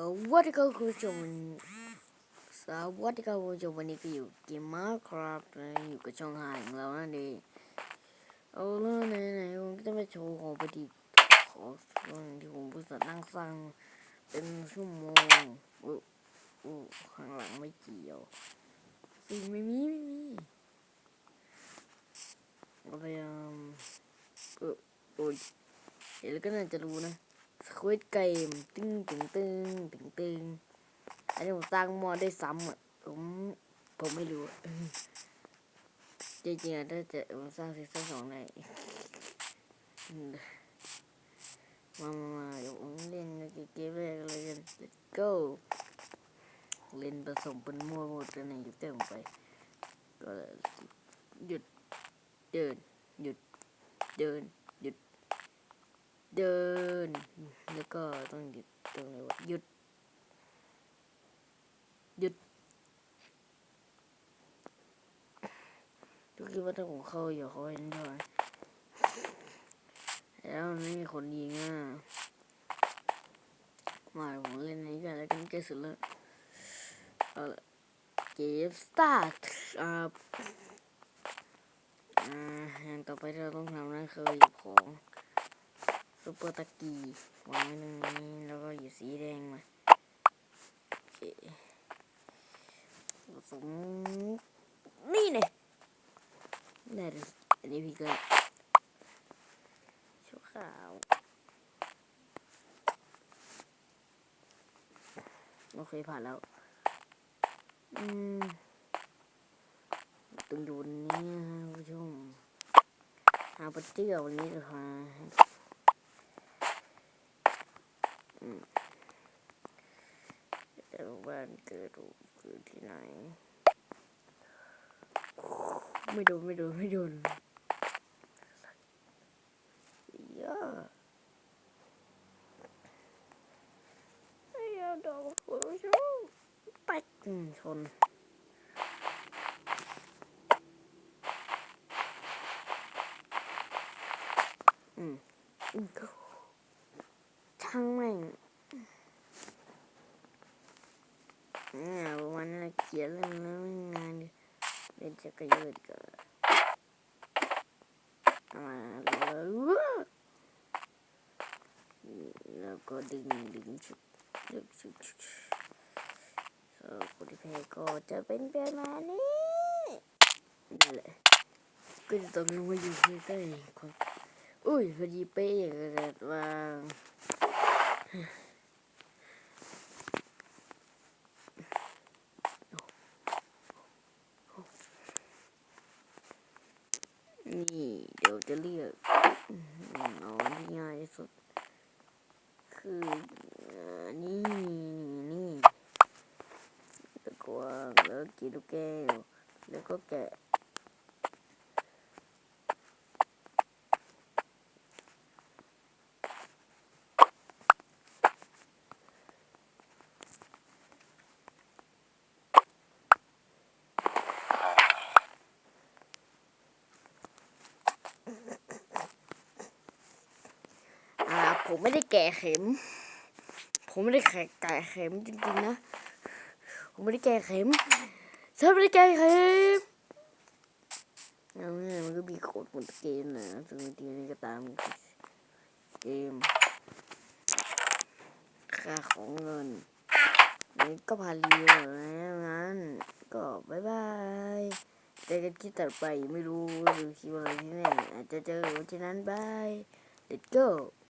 วัสดีครับคุณผู้ชมสวัสดีครับคุณผู้ชมวันนี้ก็อยู่เกมมาครับอยู่กับช่องหายของเรานั่นเองเอาละไหนไหนๆผมก็จะมาโชว์ของประดิษฐ์ของส่วนที่ผมพูดนั่งสร้างเป็นชั่วโมงอู้อู้ข้างหลังไม่เกี่ยวสิไม่มีไม่มีก็พยายามเออโอ้ยเห็นแล้วก็น่าจะรู้นะ สควิตเกมตึงตึงตึงตึงตึงอันนี้ผมสร้างมอดได้ซ้ำอะผมผมไม่รู้จริงๆอะถ้าจะผมสร้างซีซั่นสองได้มามามาเดี๋ยวผมเล่นเกมแรกเลยกัน let's go เล่นผสมเป็นมั่วหมดเลยในยูเต็มไป ก็หยุดเดินหยุดเดินหยุด เดิน แล้วก็ต้องหยุดตรงไหนวะหยุดหยุดทุกคิดว่าถ้าผมเข้าอย่าเขาเห็นด้วยแล้วนี่มีคนยิงอะมาผมเล่นนี้กันแล้วกันใกล้สุดแล้วเอาละเกมสตาร์ทอ่าอ่าอย่างต่อไปที่เราต้องทำนั่นคือหยิบของ ซุปเปอร์ตะกีวางไว้ตรงนี้แล้วก็หยิบสีแดงมาโอเคผสมนี่เนี่ยได้เลยอันนี้พี่ก็ชุดขาวโอเคผ่านแล้ว อืมตรงดูนี้นะคุณผู้ชมหาปเตี้ยววันนี้จะพา เดี๋ยวบ้านเกิดเกิดที่ไหน ไม่โดนไม่โดนไม่โดนเยอะไอ้ยาดอกหัวชนไปอืมชนอืมอืมช่างแม่ง เนี่ย วันนั้นเขียนเรื่องนั้นงานเล่นจักรยานก็มาแล้วแล้วก็ดึงดึงชุดดึงชุดเออคนที่แพ้ก็จะเป็นประมาณนี้นั่นแหละก็จะต้องลงมาอยู่ใกล้ๆคนอุ้ยพอดีเป๊ะอย่างกับว่า นี่เดี๋ยวจะเรียกอืมเอาที่ง่ายที่สุด คือเอ่นี่นี่แล้วก็วางแล้วกินลูกแก้วแล้วก็แกะอ่า ผมไม่ได้แกะเข็ม ผมไม่ได้แกะแกะเข็มจริงๆนะ ผมไม่ได้แกะเข็มฉันไม่ได้แกะเข็มเอาเนี่ยมันก็มีกฎหมดเกมนะซึ่งทีนี่ก็ตามเกม ค่าของเงินนี่ก็พาเรียวแล้วงั้นก็บายบายเจอกันคลิปต่อไปไม่รู้หรือคลิปอะไรที่ไหนอาจจะเจอวันที่นั้นบาย let's go